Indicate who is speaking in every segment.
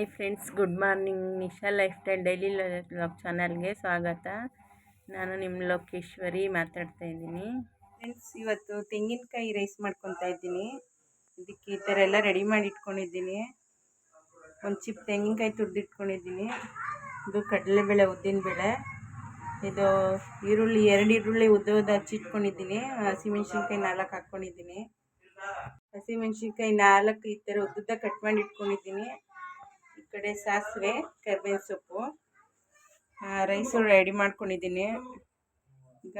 Speaker 1: Hi friends, good morning. Nisha lifestyle daily log ಚಾನಲ್ಗೆ ಸ್ವಾಗತ. ನಾನು ನಿಮ್ಮ ಲೋಕೇಶ್ವರಿ ಮಾತಾಡ್ತಾ ಇದ್ದೀನಿ. ಫ್ರೆಂಡ್ಸ್ ಇವತ್ತು ತೆಂಗಿನಕಾಯಿ ರೈಸ್ ಮಾಡ್ಕೊತಾ ಇದ್ದೀನಿ. ಇದಕ್ಕೆ ಈ ಥರ ಎಲ್ಲ ರೆಡಿ ಮಾಡಿ ಇಟ್ಕೊಂಡಿದ್ದೀನಿ ಒಂದು ಚಿಪ್ ತೆಂಗಿನಕಾಯಿ ತುರಿದಿಟ್ಕೊಂಡಿದ್ದೀನಿ. ಇದು ಕಡಲೆಬೇಳೆ ಉದ್ದಿನಬೇಳೆ ಇದು ಈರುಳ್ಳಿ, ಎರಡು ಈರುಳ್ಳಿ ಉದ್ದ ಉದ್ದ ಹಚ್ಚಿಟ್ಕೊಂಡಿದ್ದೀನಿ ಹಸಿಮೆಣ್ಸಿನ್ಕಾಯಿ ನಾಲ್ಕು ಹಾಕ್ಕೊಂಡಿದ್ದೀನಿ ಹಸಿಮೆಣ್ಸಿನ್ಕಾಯಿ ನಾಲ್ಕು ಈ ಥರ ಉದ್ದುದ್ದ ಕಟ್ ಮಾಡಿ ಇಟ್ಕೊಂಡಿದ್ದೀನಿ. ಕಡೆ ಸಾಸಿವೆ ಕರ್ಬೇವಿನ ಸೊಪ್ಪು ರೈಸು ರೆಡಿ ಮಾಡ್ಕೊಂಡಿದ್ದೀನಿ. ಈಗ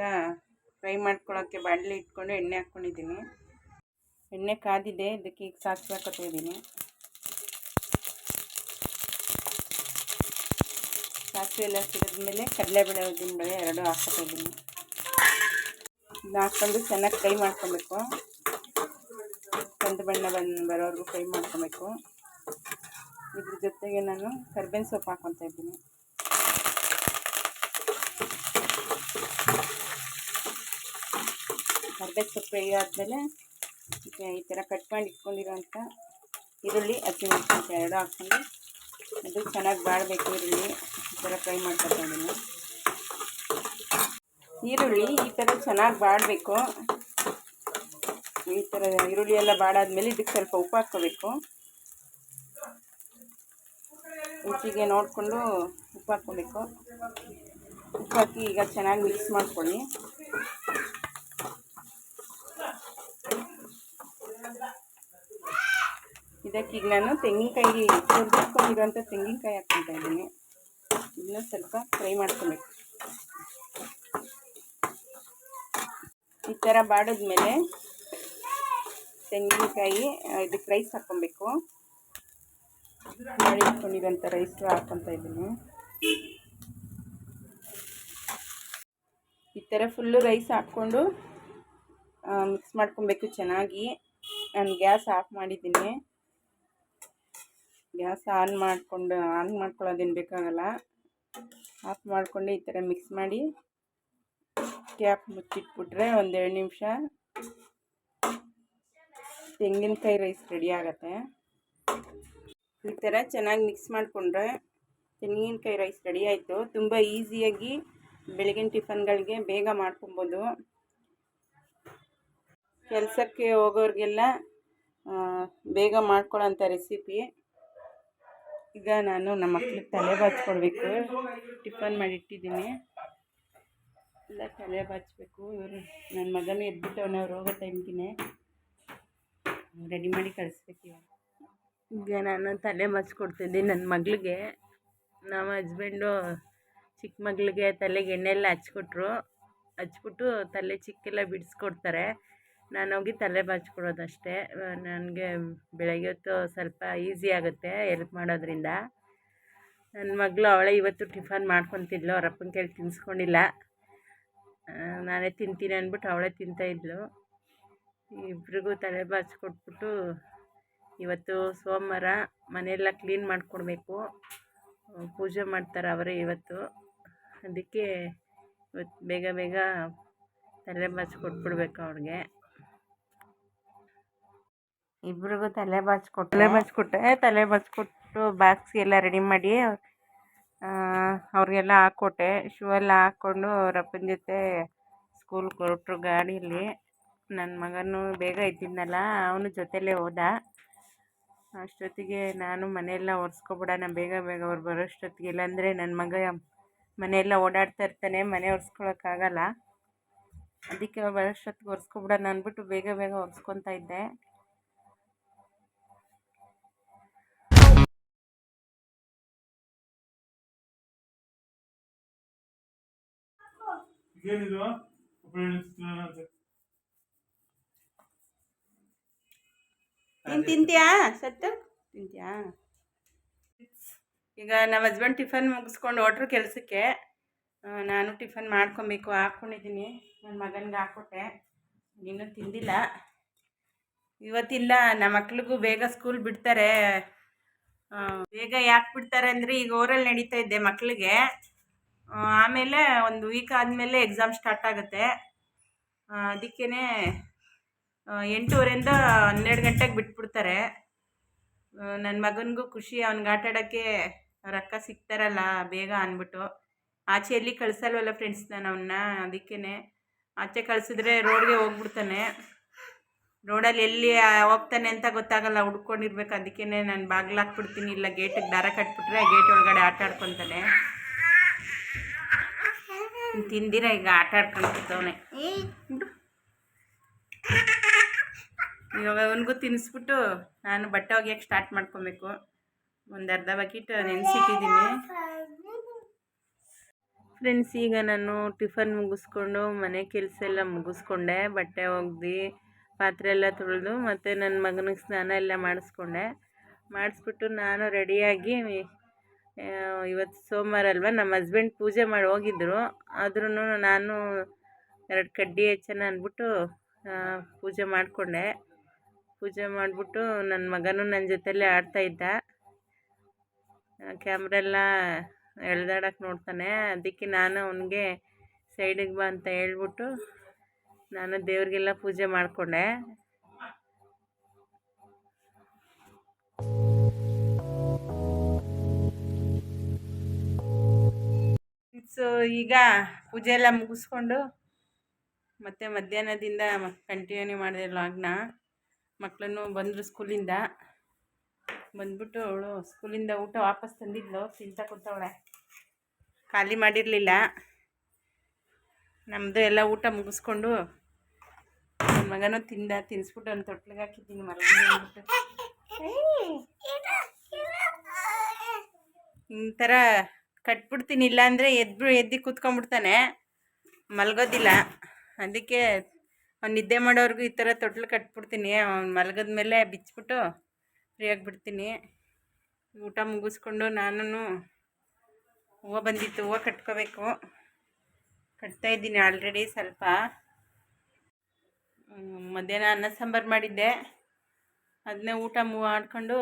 Speaker 1: ಫ್ರೈ ಮಾಡ್ಕೊಳ್ಳೋಕ್ಕೆ ಬಾಣಲೆ ಇಟ್ಕೊಂಡು ಎಣ್ಣೆ ಹಾಕ್ಕೊಂಡಿದ್ದೀನಿ ಎಣ್ಣೆ ಕಾದಿದೆ, ಇದಕ್ಕೆ ಈಗ ಸಾಸಿವೆ ಹಾಕೋತಿದ್ದೀನಿ ಸಾಸಿವೆ ಎಲ್ಲ ಸಿಡಿದ್ಮೇಲೆ ಕಡಲೆಬೇಳೆ ಉದ್ದಿನಬೇಳೆ ಎರಡು ಹಾಕೋತಿದ್ದೀನಿ ಇದನ್ನ ಹಾಕ್ಕೊಂಡು ಚೆನ್ನಾಗಿ ಫ್ರೈ ಮಾಡ್ಕೊಬೇಕು. ಕಂದು ಬಣ್ಣ ಬಂದು ಬರೋವರೆಗೂ ಫ್ರೈ ಮಾಡ್ಕೊಬೇಕು. ಇದ್ರ ಜೊತೆಗೆ ನಾನು ಕರ್ಬೇವಿನ ಸೊಪ್ಪು ಹಾಕ್ಕೊತಾ ಇದ್ದೀನಿ. ಕರ್ಬೇವಿನ ಸೊಪ್ಪು ಫ್ರೈ ಆದಮೇಲೆ ಈ ಥರ ಕಟ್ ಮಾಡಿ ಇಟ್ಕೊಂಡಿರೋಂಥ ಈರುಳ್ಳಿ ಹಸಿಮೆಣಸಿನ್ಕಾಯಿ ಎರಡು ಹಾಕ್ಕೊಂಡು ಅದು ಚೆನ್ನಾಗಿ ಬಾಡಬೇಕು ಈರುಳ್ಳಿ. ಈ ಥರ ಫ್ರೈ ಮಾಡ್ಕೊತಾ ಇದ್ದೀನಿ. ಈರುಳ್ಳಿ ಈ ಥರ ಚೆನ್ನಾಗಿ ಬಾಡಬೇಕು ಈ ಥರ ಈರುಳ್ಳಿ ಎಲ್ಲ ಬಾಡಾದ್ಮೇಲೆ ಇದಕ್ಕೆ ಸ್ವಲ್ಪ ಉಪ್ಪು ಹಾಕ್ಕೋಬೇಕು. ರುಚಿಗೆ ನೋಡಿಕೊಂಡು ಉಪ್ಪು ಹಾಕ್ಕೊಬೇಕು. ಉಪ್ಪು ಹಾಕಿ ಈಗ ಚೆನ್ನಾಗಿ ಮಿಕ್ಸ್ ಮಾಡ್ಕೊಳ್ಳಿ. ಇದಕ್ಕೀಗ ನಾನು ತೆಂಗಿನಕಾಯಿ ತುರಿದಿಟ್ಕೊಂಡಿರೋಂಥ ತೆಂಗಿನಕಾಯಿ ಹಾಕ್ಕೊತಾ ಇದ್ದೀನಿ. ಇದನ್ನ ಸ್ವಲ್ಪ ಫ್ರೈ ಮಾಡ್ಕೊಬೇಕು. ಈ ಥರ ಬಾಡಿದ್ಮೇಲೆ ತೆಂಗಿನಕಾಯಿ ಇದಕ್ಕೆ ರೈಸ್ ಹಾಕ್ಕೊಬೇಕು. ಮಾಡಿ ಇಟ್ಕೊಂಡಿದ್ದಂಥ ರೈಸ್ ಹಾಕ್ಕೊತಾ ಇದ್ದೀನಿ. ಈ ಥರ ಫುಲ್ಲು ರೈಸ್ ಹಾಕ್ಕೊಂಡು ಮಿಕ್ಸ್ ಮಾಡ್ಕೊಬೇಕು ಚೆನ್ನಾಗಿ. ನಾನು ಗ್ಯಾಸ್ ಆಫ್ ಮಾಡಿದ್ದೀನಿ. ಗ್ಯಾಸ್ ಆನ್ ಮಾಡಿಕೊಂಡು ಆನ್ ಮಾಡ್ಕೊಳ್ಳೋದೇನು ಬೇಕಾಗಲ್ಲ. ಆಫ್ ಮಾಡಿಕೊಂಡು ಈ ಥರ ಮಿಕ್ಸ್ ಮಾಡಿ ಟ್ಯಾಪ್ ಮುಚ್ಚಿಟ್ಬಿಟ್ರೆ ಒಂದೆರಡು ನಿಮಿಷ, ತೆಂಗಿನಕಾಯಿ ರೈಸ್ ರೆಡಿ ಆಗುತ್ತೆ. ಈ ಥರ ಚೆನ್ನಾಗಿ ಮಿಕ್ಸ್ ಮಾಡಿಕೊಂಡ್ರೆ ತೆಂಗಿನಕಾಯಿ ರೈಸ್ ರೆಡಿ ಆಯಿತು. ತುಂಬ ಈಸಿಯಾಗಿ ಬೆಳಗಿನ ಟಿಫನ್ಗಳಿಗೆ ಬೇಗ ಮಾಡ್ಕೊಬೋದು. ಕೆಲಸಕ್ಕೆ ಹೋಗೋರಿಗೆಲ್ಲ ಬೇಗ ಮಾಡ್ಕೊಳ್ಳೋಂಥ ರೆಸಿಪಿ. ಈಗ ನಾನು ನಮ್ಮ ಮಕ್ಳಿಗೆ ತಲೆ ಬಾಚ್ಕೊಳ್ಬೇಕು ಟಿಫನ್ ಮಾಡಿಟ್ಟಿದ್ದೀನಿ. ಎಲ್ಲ ತಲೆ ಬಾಚಬೇಕು. ಇವರು ನನ್ನ ಮಗನೇ ಎದ್ಬಿಟ್ಟವನೇ, ಅವ್ರು ಹೋಗೋ ಟೈಮ್ಗೆ ರೆಡಿ ಮಾಡಿ ಕಳಿಸ್ಬೇಕು ಇವಾಗ. ಈಗ ನಾನು ತಲೆ ಬಾಚ್ಕೊಡ್ತಿದ್ದೀನಿ ನನ್ನ ಮಗಳಿಗೆ. ನಮ್ಮ ಹಸ್ಬೆಂಡು ಚಿಕ್ಕ ಮಗಳಿಗೆ ತಲೆಗೆ ಎಣ್ಣೆ ಎಲ್ಲ ಹಚ್ಕೊಟ್ರು. ಹಚ್ಬಿಟ್ಟು ತಲೆ ಚಿಕ್ಕೆಲ್ಲ ಬಿಡಿಸ್ಕೊಡ್ತಾರೆ. ನಾನು ಹೋಗಿ ತಲೆ ಬಾಚ್ಕೊಡೋದಷ್ಟೇ. ನನಗೆ ಬೆಳಗ್ಗೆ ಹೊತ್ತು ಸ್ವಲ್ಪ ಈಸಿ ಆಗುತ್ತೆ ಎಲ್ಪ್ ಮಾಡೋದ್ರಿಂದ. ನನ್ನ ಮಗಳು ಅವಳೇ ಇವತ್ತು ಟಿಫನ್ ಮಾಡ್ಕೊತಿದ್ಲು. ಅವ್ರ ಅಪ್ಪನ ಕೇಳಿ ತಿನ್ನಿಸ್ಕೊಂಡಿಲ್ಲ ನಾನೇ ತಿಂತೀನಿ ಅಂದ್ಬಿಟ್ಟು ಅವಳೇ ತಿಂತಾಯಿದ್ಲು ಇಬ್ರಿಗೂ ತಲೆ ಬಾಚ್ಕೊಟ್ಬಿಟ್ಟು ಇವತ್ತು ಸೋಮವಾರ ಮನೆಯೆಲ್ಲ ಕ್ಲೀನ್ ಮಾಡಿಕೊಡ್ಬೇಕು. ಪೂಜೆ ಮಾಡ್ತಾರೆ ಅವರೇ ಇವತ್ತು. ಅದಕ್ಕೆ ಇವತ್ತು ಬೇಗ ಬೇಗ ತಲೆ ಬಾಚ್ಕೊಟ್ಬಿಡ್ಬೇಕು ಅವ್ರಿಗೆ. ಇಬ್ರಿಗೂ ತಲೆ ಬಾಚ್ಕೊಟ್ಟು ತಲೆ ಬಾಚ್ಕೊಟ್ಟೆ ತಲೆ ಬಾಚ್ಕೊಟ್ಟು ಬಾಕ್ಸ್ಗೆಲ್ಲ ರೆಡಿ ಮಾಡಿ ಅವ್ರಿಗೆಲ್ಲ ಹಾಕ್ಕೊಟ್ಟೆ ಶೂ ಎಲ್ಲ ಹಾಕ್ಕೊಂಡು ಅವರಪ್ಪನ ಜೊತೆ ಸ್ಕೂಲ್ಗೆ ಹೊರಟ್ರು ಗಾಡಿಯಲ್ಲಿ ನನ್ನ ಮಗನೂ ಬೇಗ ಇದ್ದಿದ್ನಲ್ಲ ಅವನು ಜೊತೆಲೇ ಹೋದ. ಅಷ್ಟೊತ್ತಿಗೆ ನಾನು ಮನೆಯೆಲ್ಲ ಒರೆಸ್ಕೊಬಿಡೋಣ, ಬೇಗ ಬೇಗ ಅವ್ರು ಬರೋಷ್ಟೊತ್ತಿಗೆ ಇಲ್ಲಾಂದರೆ ನನ್ನ ಮಗ ಮನೆಯೆಲ್ಲ ಓಡಾಡ್ತಾ ಇರ್ತಾನೆ, ಮನೆ ಒರೆಸ್ಕೊಳಕ್ಕಾಗಲ್ಲ. ಅದಕ್ಕೆ ಅವ್ರು ಬರೋಷ್ಟೊತ್ತಿಗೆ ಒರೆಸ್ಕೊಬಿಡೋಣ ಅಂದ್ಬಿಟ್ಟು ಬೇಗ ಬೇಗ ಒರೆಸ್ಕೊತಾ ಇದ್ದೆ. ನೀನು ತಿಂತೀಯಾ ಸತ್ತು ತಿಂತೀಯಾ? ಈಗ ನಮ್ಮ ಹಸ್ಬೆಂಡ್ ಟಿಫನ್ ಮುಗಿಸ್ಕೊಂಡು ಹೊಟ್ರು ಕೆಲಸಕ್ಕೆ ನಾನು ಟಿಫನ್ ಮಾಡ್ಕೊಬೇಕು ಹಾಕ್ಕೊಂಡಿದ್ದೀನಿ ನನ್ನ ಮಗನಿಗೆ ಹಾಕ್ಕೊಟ್ಟೆ. ಇನ್ನೂ ತಿಂದಿಲ್ಲ. ಇವತ್ತಿಲ್ಲ ನಮ್ಮ ಮಕ್ಳಿಗೂ ಬೇಗ ಸ್ಕೂಲ್ ಬಿಡ್ತಾರೆ. ಬೇಗ ಯಾಕೆ ಬಿಡ್ತಾರೆ ಅಂದರೆ ಈಗ ಓರಲ್ಲಿ ನಡೀತಾ ಇದ್ದೆ ಮಕ್ಕಳಿಗೆ ಆಮೇಲೆ ಒಂದು ವೀಕ್ ಆದಮೇಲೆ ಎಕ್ಸಾಮ್ ಸ್ಟಾರ್ಟ್ ಆಗುತ್ತೆ. ಅದಕ್ಕೇ ಎಂಟೂವರೆಯಿಂದ ಹನ್ನೆರಡು ಗಂಟೆಗೆ ಬಿಟ್ಬಿಡ್ತಾರೆ.
Speaker 2: ನನ್ನ ಮಗನಿಗೂ ಖುಷಿ, ಅವ್ನಿಗೆ ಆಟ ಆಡೋಕ್ಕೆ ರೊಕ್ಕ ಸಿಗ್ತಾರಲ್ಲ, ಬೇಗ ಅಂದ್ಬಿಟ್ಟು. ಆಚೆ ಎಲ್ಲಿ ಕಳಿಸಲ್ವಲ್ಲ ಫ್ರೆಂಡ್ಸ್ ನಾನು ಅವನ್ನ ಅದಕ್ಕೇ ಆಚೆ ಕಳಿಸಿದ್ರೆ ರೋಡ್ಗೆ ಹೋಗ್ಬಿಡ್ತಾನೆ. ರೋಡಲ್ಲಿ ಎಲ್ಲಿ ಹೋಗ್ತಾನೆ ಅಂತ ಗೊತ್ತಾಗಲ್ಲ, ಹುಡ್ಕೊಂಡಿರ್ಬೇಕು. ಅದಕ್ಕೇ ನಾನು ಬಾಗ್ಲು ಹಾಕ್ಬಿಡ್ತೀನಿ ಇಲ್ಲ ಗೇಟಿಗೆ ದಾರ ಕಟ್ಬಿಟ್ರೆ ಗೇಟ್ ಒಳಗಡೆ ಆಟ ಆಡ್ಕೊತಾನೆ. ತಿಂದಿರ ಈಗ ಆಟ ಆಡ್ಕೊಂಡ್ಬಿಡ್ತವನೆ ಇವಾಗ ಅವನಿಗೂ ತಿನ್ನಿಸ್ಬಿಟ್ಟು ನಾನು ಬಟ್ಟೆ ಒಗ್ಯಕ್ಕೆ ಸ್ಟಾರ್ಟ್ ಮಾಡ್ಕೊಬೇಕು. ಒಂದು ಅರ್ಧ ಬಕೆಟ್ ನೆನೆಸಿಟ್ಟಿದ್ದೀನಿ. ಫ್ರೆಂಡ್ಸ್ ಈಗ ನಾನು ಟಿಫನ್ ಮುಗಿಸ್ಕೊಂಡು ಮನೆ ಕೆಲಸ ಎಲ್ಲ ಮುಗಿಸ್ಕೊಂಡೆ. ಬಟ್ಟೆ ಒಗ್ದು, ಪಾತ್ರೆ ಎಲ್ಲ ತೊಳೆದು ಮತ್ತು ನನ್ನ ಮಗನಿಗೆ ಸ್ನಾನ ಎಲ್ಲ ಮಾಡಿಸ್ಕೊಂಡೆ. ಮಾಡಿಸ್ಬಿಟ್ಟು ನಾನು ರೆಡಿಯಾಗಿ ಇವತ್ತು ಸೋಮವಾರ ಅಲ್ವಾ ನಮ್ಮ ಹಸ್ಬೆಂಡ್ ಪೂಜೆ ಮಾಡಿ ಹೋಗಿದ್ದರು ಆದ್ರೂ ನಾನು ಎರಡು ಕಡ್ಡಿ ಹೆಚ್ಚನ ಅಂದ್ಬಿಟ್ಟು ಪೂಜೆ ಮಾಡಿಕೊಂಡೆ. ಪೂಜೆ ಮಾಡಿಬಿಟ್ಟು ನನ್ನ ಮಗನೂ ನನ್ನ ಜೊತೆಲೇ ಆಡ್ತಾಯಿದ್ದ ಕ್ಯಾಮ್ರ ಎಲ್ಲ ಎಳ್ದಾಡಕ್ಕೆ ನೋಡ್ತಾನೆ. ಅದಕ್ಕೆ ನಾನು ಅವನಿಗೆ ಸೈಡಿಗೆ ಬಾ ಅಂತ ಹೇಳ್ಬಿಟ್ಟು ನಾನು ದೇವ್ರಿಗೆಲ್ಲ ಪೂಜೆ ಮಾಡಿಕೊಂಡೆ. ಸೊ ಈಗ ಪೂಜೆ ಎಲ್ಲ ಮುಗಿಸ್ಕೊಂಡು ಮತ್ತೆ ಮಧ್ಯಾಹ್ನದಿಂದ ಕಂಟಿನ್ಯೂ ಮಾಡಿದೆ ಲಾಗ್ನ ಮಕ್ಕಳನ್ನು ಬಂದರು ಸ್ಕೂಲಿಂದ. ಬಂದ್ಬಿಟ್ಟು ಅವಳು ಸ್ಕೂಲಿಂದ ಊಟ ವಾಪಸ್ ತಂದಿದ್ಲು, ತಿಂತ ಕೂತವಳೆ. ಖಾಲಿ ಮಾಡಿರಲಿಲ್ಲ. ನಮ್ಮದು ಎಲ್ಲ ಊಟ ಮುಗಿಸ್ಕೊಂಡು ನನ್ನ ಮಗನೂ ತಿಂದ, ತಿನ್ಸ್ಬಿಟ್ಟು ಒಂದು ತೊಟ್ಲಿಗೆ ಹಾಕಿದ್ದೀನಿ ಮಲಗಿ ಅಂದ್ಬಿಟ್ಟು. ಈ ಥರ ಕಟ್ಬಿಡ್ತೀನಿ ಇಲ್ಲಾಂದರೆ ಎದ್ದು ಎದ್ದು ಕೂತ್ಕೊಂಡ್ಬಿಡ್ತಾನೆ. ಮಲಗೋದಿಲ್ಲ. ಅದಕ್ಕೆ ಅವ್ನು ನಿದ್ದೆ ಮಾಡೋರ್ಗು ಈ ಥರ ತೊಟ್ಲು ಕಟ್ಬಿಡ್ತೀನಿ. ಅವ್ನು ಮಲಗದ ಮೇಲೆ ಬಿಚ್ಚಿಬಿಟ್ಟು ಫ್ರೀ ಆಗಿಬಿಡ್ತೀನಿ ಊಟ ಮುಗಿಸ್ಕೊಂಡು ನಾನು ಹೂವು ಬಂದಿತ್ತು, ಹೂವು ಕಟ್ಕೋಬೇಕು. ಕಟ್ತಾ ಇದ್ದೀನಿ ಆಲ್ರೆಡಿ ಸ್ವಲ್ಪ. ಮಧ್ಯಾಹ್ನ ಅನ್ನ ಸಾಂಬಾರು ಮಾಡಿದ್ದೆ. ಅದನ್ನೇ ಊಟ ಮೂವ್ ಆಡ್ಕೊಂಡು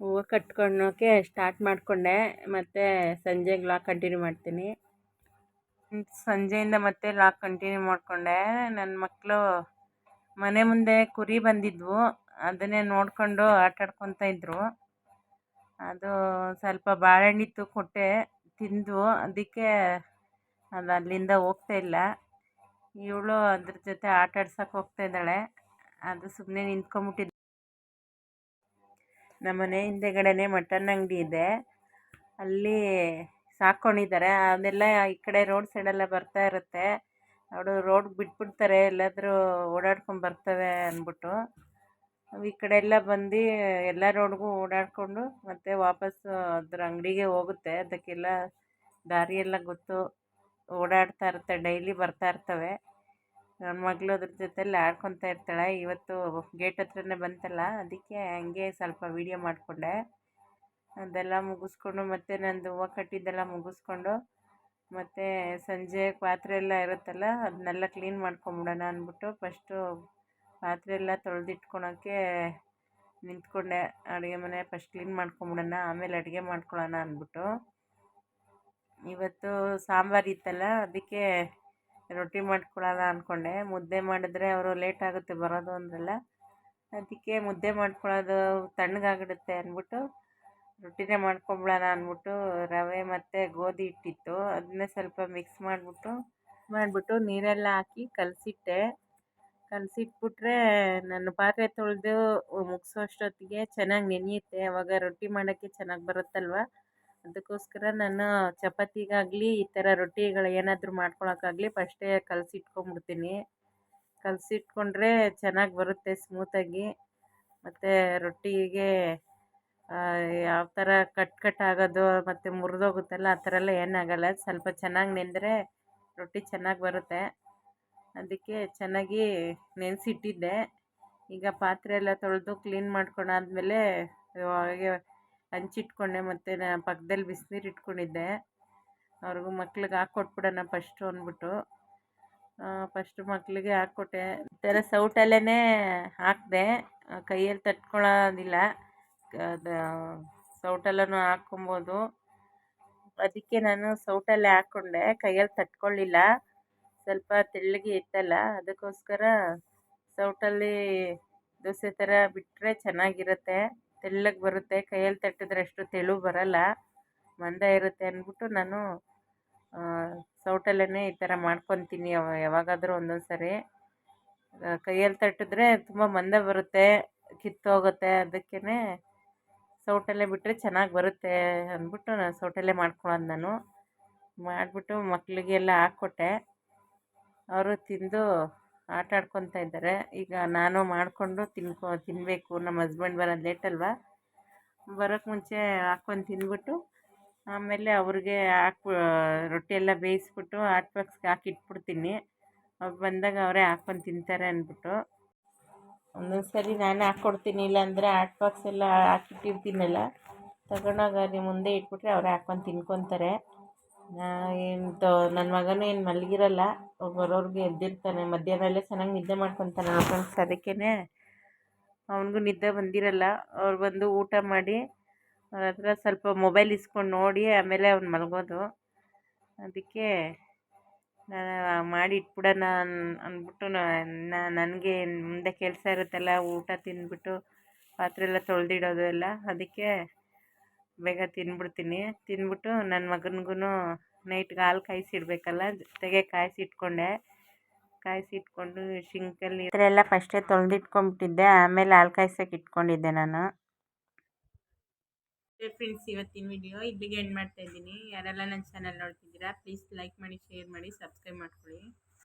Speaker 2: ಹೂವು ಕಟ್ಕೊಳ್ಳೋಕೆ ಸ್ಟಾರ್ಟ್ ಮಾಡಿಕೊಂಡೆ. ಮತ್ತು ಸಂಜೆಗೆ ಲಾಕ್ ಕಂಟಿನ್ಯೂ ಮಾಡ್ತೀನಿ. ಸಂಜೆಯಿಂದ ಮತ್ತೆ ಲಾಕ್ ಕಂಟಿನ್ಯೂ ಮಾಡಿಕೊಂಡೆ. ನನ್ನ ಮಕ್ಕಳು ಮನೆ ಮುಂದೆ ಕುರಿ ಬಂದಿದ್ವು. ಅದನ್ನೇ ನೋಡಿಕೊಂಡು ಆಟ ಇದ್ದರು ಅದು ಸ್ವಲ್ಪ ಬಾಳೆಹಣ್ಣಿತ್ತು ಕೊಟ್ಟೆ ತಿಂದು ಅದಕ್ಕೆ ಅದು ಅಲ್ಲಿಂದ ಹೋಗ್ತಾ ಇಲ್ಲ. ಇವಳು ಅದ್ರ ಜೊತೆ ಆಟ ಆಡ್ಸಕ್ಕೆ ಹೋಗ್ತಾ ಇದ್ದಾಳೆ. ಅದು ಸುಮ್ಮನೆ ನಿಂತ್ಕೊಂಬಿಟ್ಟಿದ್ದು ನಮ್ಮ ಮನೆ ಹಿಂದೆಗಡೆನೆ ಮಟನ್ ಅಂಗಡಿ ಇದೆ. ಅಲ್ಲಿ ಸಾಕೊಂಡಿದ್ದಾರೆ ಅದೆಲ್ಲ ಈ ಕಡೆ ರೋಡ್ ಸೈಡೆಲ್ಲ ಬರ್ತಾ ಇರುತ್ತೆ. ಅವಳು ರೋಡ್ ಬಿಟ್ಬಿಡ್ತಾರೆ, ಎಲ್ಲಾದರೂ ಓಡಾಡ್ಕೊಂಡು ಬರ್ತವೆ ಅಂದ್ಬಿಟ್ಟು. ಈ ಕಡೆ ಎಲ್ಲ ಬಂದು ಎಲ್ಲ ರೋಡ್ಗೂ ಓಡಾಡಿಕೊಂಡು ಮತ್ತೆ ವಾಪಸ್ಸು ಅದ್ರ ಅಂಗಡಿಗೆ ಹೋಗುತ್ತೆ. ಅದಕ್ಕೆಲ್ಲ ದಾರಿಯೆಲ್ಲ ಗೊತ್ತು. ಓಡಾಡ್ತಾ ಇರುತ್ತೆ ಡೈಲಿ ಬರ್ತಾ ಇರ್ತವೆ. ನನ್ನ ಮಗಳು ಅದ್ರ ಜೊತೆಲಿ ಆಡ್ಕೊತಾ ಇರ್ತಾಳೆ. ಇವತ್ತು ಗೇಟ್ ಹತ್ರನೇ ಬಂತಲ್ಲ, ಅದಕ್ಕೆ ಹಂಗೆ ಸ್ವಲ್ಪ ವೀಡಿಯೋ ಮಾಡಿಕೊಂಡೆ. ಅದೆಲ್ಲ ಮುಗಿಸ್ಕೊಂಡು ಮತ್ತೆ ನಂದು ಹೂವು ಕಟ್ಟಿದ್ದೆಲ್ಲ ಮುಗಿಸ್ಕೊಂಡು ಮತ್ತು ಸಂಜೆ ಪಾತ್ರೆ ಎಲ್ಲ ಇರುತ್ತಲ್ಲ, ಅದನ್ನೆಲ್ಲ ಕ್ಲೀನ್ ಮಾಡ್ಕೊಂಬಿಡೋಣ ಅಂದ್ಬಿಟ್ಟು ಫಸ್ಟು ಪಾತ್ರೆ ಎಲ್ಲ ತೊಳೆದಿಟ್ಕೊಳಕ್ಕೆ ನಿಂತ್ಕೊಂಡೆ. ಅಡುಗೆ ಮನೆ ಫಸ್ಟ್ ಕ್ಲೀನ್ ಮಾಡ್ಕೊಂಬಿಡೋಣ, ಆಮೇಲೆ ಅಡುಗೆ ಮಾಡ್ಕೊಳ್ಳೋಣ ಅಂದ್ಬಿಟ್ಟು. ಇವತ್ತು ಸಾಂಬಾರು ಇತ್ತಲ್ಲ, ಅದಕ್ಕೆ ರೊಟ್ಟಿ ಮಾಡ್ಕೊಳ್ಳೋಣ ಅಂದ್ಕೊಂಡೆ ಮುದ್ದೆ ಮಾಡಿದ್ರೆ ಅವರು ಲೇಟ್ ಆಗುತ್ತೆ ಬರೋದು ಅಂದ್ರಲ್ಲ, ಅದಕ್ಕೆ ಮುದ್ದೆ ಮಾಡ್ಕೊಳ್ಳೋದು ತಣ್ಣಗಾಗಿಡುತ್ತೆ ಅಂದ್ಬಿಟ್ಟು ರೊಟ್ಟಿನೇ ಮಾಡ್ಕೊಂಬಿಡೋಣ ಅಂದ್ಬಿಟ್ಟು ರವೆ ಮತ್ತು ಗೋಧಿ ಹಿಟ್ಟಿತ್ತು. ಅದನ್ನೇ ಸ್ವಲ್ಪ ಮಿಕ್ಸ್ ಮಾಡಿಬಿಟ್ಟು ಮಾಡಿಬಿಟ್ಟು ನೀರೆಲ್ಲ ಹಾಕಿ ಕಲಸಿಟ್ಟೆ. ಕಲಸಿಟ್ಬಿಟ್ರೆ ನಾನು ಪಾತ್ರೆ ತೊಳೆದು ಮುಗಿಸೋ ಅಷ್ಟೊತ್ತಿಗೆ ಚೆನ್ನಾಗಿ ನೆನೆಯುತ್ತೆ. ಆವಾಗ ರೊಟ್ಟಿ ಮಾಡೋಕ್ಕೆ ಚೆನ್ನಾಗಿ ಬರುತ್ತಲ್ವ? ಅದಕ್ಕೋಸ್ಕರ ನಾನು ಚಪಾತಿಗಾಗಲಿ ಈ ಥರ ರೊಟ್ಟಿಗಳು ಏನಾದರೂ ಮಾಡ್ಕೊಳಕ್ಕಾಗಲಿ ಫಸ್ಟೇ ಕಲಸಿಟ್ಕೊಂಬಿಡ್ತೀನಿ. ಕಲಸಿಟ್ಕೊಂಡ್ರೆ ಚೆನ್ನಾಗಿ ಬರುತ್ತೆ ಸ್ಮೂತಾಗಿ ಮತ್ತು ರೊಟ್ಟಿಗೆ ಯಾವ ಥರ ಕಟ್ ಕಟ್ ಆಗೋದು ಮತ್ತು ಮುರಿದೋಗುತ್ತಲ್ಲ, ಆ ಥರ ಎಲ್ಲ ಏನಾಗಲ್ಲ ಸ್ವಲ್ಪ ಚೆನ್ನಾಗಿ ನೆಂದರೆ ರೊಟ್ಟಿ ಚೆನ್ನಾಗಿ ಬರುತ್ತೆ. ಅದಕ್ಕೆ ಚೆನ್ನಾಗಿ ನೆನೆಸಿಟ್ಟಿದ್ದೆ. ಈಗ ಪಾತ್ರೆ ಎಲ್ಲ ತೊಳೆದು ಕ್ಲೀನ್ ಮಾಡ್ಕೊಂಡಾದ್ಮೇಲೆ ಹಾಗೆ ಹಂಚಿಟ್ಕೊಂಡೆ ಮತ್ತು ನಾ ಪಕ್ಕದಲ್ಲಿ ಬಿಸಿನೀರು ಇಟ್ಕೊಂಡಿದ್ದೆ. ಅವ್ರಿಗೂ ಮಕ್ಳಿಗೆ ಹಾಕ್ಕೊಟ್ಬಿಡೋಣ ಫಸ್ಟು ಅಂದ್ಬಿಟ್ಟು. ಫಸ್ಟು ಮಕ್ಕಳಿಗೆ ಹಾಕ್ಕೊಟ್ಟೆ ಈ ಥರ ಸೌಟಲ್ಲೇ ಹಾಕಿದೆ. ಕೈಯಲ್ಲಿ ತಟ್ಕೊಳ್ಳೋದಿಲ್ಲ ಅದು ಸೌಟಲ್ಲೂ ಹಾಕ್ಕೊಬೋದು. ಅದಕ್ಕೆ ನಾನು ಸೌಟಲ್ಲೇ ಹಾಕ್ಕೊಂಡೆ ಕೈಯಲ್ಲಿ ತಟ್ಕೊಳ್ಳಿಲ್ಲ ಸ್ವಲ್ಪ ತೆಳ್ಳಗೆ ಇತ್ತಲ್ಲ, ಅದಕ್ಕೋಸ್ಕರ ಸೌಟಲ್ಲಿ ದೋಸೆ ಥರ ಬಿಟ್ಟರೆ ಚೆನ್ನಾಗಿರುತ್ತೆ. ತೆಳ್ಳಗೆ ಬರುತ್ತೆ. ಕೈಯಲ್ಲಿ ತಟ್ಟಿದ್ರೆ ಅಷ್ಟು ತೆಳು ಬರಲ್ಲ. ಮಂದ ಇರುತ್ತೆ ಅಂದ್ಬಿಟ್ಟು ನಾನು ಸೌಟಲ್ಲೇ ಈ ಥರ ಮಾಡ್ಕೊತೀನಿ ಯಾವಾಗಾದರೂ ಒಂದೊಂದು ಸರಿ ಕೈಯಲ್ಲಿ ತಟ್ಟಿದ್ರೆ ತುಂಬ ಮಂದ ಬರುತ್ತೆ, ಕಿತ್ತೋಗುತ್ತೆ. ಅದಕ್ಕೇ ಸೌಟಲ್ಲೇ ಬಿಟ್ಟರೆ ಚೆನ್ನಾಗಿ ಬರುತ್ತೆ ಅಂದ್ಬಿಟ್ಟು ನಾನು ಸೌಟಲ್ಲೇ ಮಾಡ್ಕೊಳ್ಳೋದು ನಾನು. ಮಾಡಿಬಿಟ್ಟು ಮಕ್ಕಳಿಗೆಲ್ಲ ಹಾಕ್ಕೊಟ್ಟೆ. ಅವರು ತಿಂದು ಆಟ ಆಡ್ಕೊತಾ ಇದ್ದಾರೆ. ಈಗ ನಾನು ಮಾಡಿಕೊಂಡು ತಿನ್ಕೊ ತಿನ್ನಬೇಕು ನಮ್ಮ ಹಸ್ಬೆಂಡ್ ಬರೋದು ಲೇಟ್ ಅಲ್ವಾ? ಬರೋಕ್ಕೆ ಮುಂಚೆ ಹಾಕ್ಕೊಂಡು ತಿಂದ್ಬಿಟ್ಟು ಆಮೇಲೆ ಅವ್ರಿಗೆ ಹಾಕ್ಬಿ ರೊಟ್ಟಿ ಎಲ್ಲ ಬೇಯಿಸ್ಬಿಟ್ಟು ಹಾಟ್ ಬಾಕ್ಸ್ಗೆ ಹಾಕಿ ಇಟ್ಬಿಡ್ತೀನಿ. ಅವ್ರು ಬಂದಾಗ ಅವರೇ ಹಾಕ್ಕೊಂಡು ತಿಂತಾರೆ ಅಂದ್ಬಿಟ್ಟು. ಒಂದೊಂದು ಸರಿ ನಾನೇ ಹಾಕ್ಕೊಡ್ತೀನಿ ಇಲ್ಲಾಂದರೆ ಆರ್ಟ್ ಬಾಕ್ಸ್ ಎಲ್ಲ ಹಾಕಿಟ್ಟಿರ್ತೀನಲ್ಲ, ತಗೊಂಡೋಗಿ ನಿಮ್ಮ ಮುಂದೆ ಇಟ್ಬಿಟ್ರೆ ಅವ್ರು ಹಾಕ್ಕೊಂಡು ತಿನ್ಕೊತಾರೆ. ಏನು ತೊ ನನ್ನ ಮಗನೂ ಏನು ಮಲಗಿರಲ್ಲ ಬರೋರ್ಗೆ ಎದ್ದಿರ್ತಾನೆ, ಮಧ್ಯಾಹ್ನಲ್ಲೇ ಚೆನ್ನಾಗಿ ನಿದ್ದೆ ಮಾಡ್ಕೊತಾನೆ ಫ್ರೆಂಡ್ಸ್ ಅದಕ್ಕೇ ಅವನಿಗೂ ನಿದ್ದೆ ಬಂದಿರಲ್ಲ, ಅವ್ರು ಬಂದು ಊಟ ಮಾಡಿ, ಅವ್ರ ಹತ್ರ ಸ್ವಲ್ಪ ಮೊಬೈಲ್ ಇಸ್ಕೊಂಡು ನೋಡಿ, ಆಮೇಲೆ ಅವ್ನು ಮಲಗೋದು. ಅದಕ್ಕೆ ನಾನು ಮಾಡಿ ಇಟ್ಬಿಡೋಣ ಅಂದ್ಬಿಟ್ಟು ನನಗೆ ಮುಂದೆ ಕೆಲಸ ಇರುತ್ತಲ್ಲ ಊಟ ತಿಂದ್ಬಿಟ್ಟು ಪಾತ್ರೆ ಎಲ್ಲ ತೊಳೆದಿಡೋದು ಎಲ್ಲ, ಅದಕ್ಕೆ ಬೇಗ ತಿಂದ್ಬಿಡ್ತೀನಿ ತಿಂದ್ಬಿಟ್ಟು ನನ್ನ ಮಗನಿಗೂ ನೈಟ್ಗೆ ಹಾಲು ಕಾಯಿಸಿಡ್ಬೇಕಲ್ಲ, ಜೊತೆಗೆ ಕಾಯಿಸಿಟ್ಕೊಂಡೆ. ಕಾಯಿಸಿಟ್ಕೊಂಡು ಶಿಂಕಲ್ಲಿ ಈ ಥರ ಎಲ್ಲ ಫಸ್ಟೇ ತೊಳೆದಿಟ್ಕೊಂಡ್ಬಿಟ್ಟಿದ್ದೆ, ಆಮೇಲೆ ಹಾಲು ಕಾಯ್ಸೋಕೆ ಇಟ್ಕೊಂಡಿದ್ದೆ ನಾನು. ಫ್ರೆಂಡ್ಸ್ ಇವತ್ತಿನ ವಿಡಿಯೋ ಇಲ್ಲಿಗೆ ಎಂಡ್ ಮಾಡ್ತಾ ಇದ್ದೀನಿ. ಯಾರೆಲ್ಲ ನನ್ನ ಚಾನಲ್ ನೋಡ್ತಿದ್ದೀರಾ ಪ್ಲೀಸ್ ಲೈಕ್ ಮಾಡಿ ಶೇರ್ ಮಾಡಿ ಸಬ್ಸ್ಕ್ರೈಬ್ ಮಾಡ್ಕೊಳ್ಳಿ.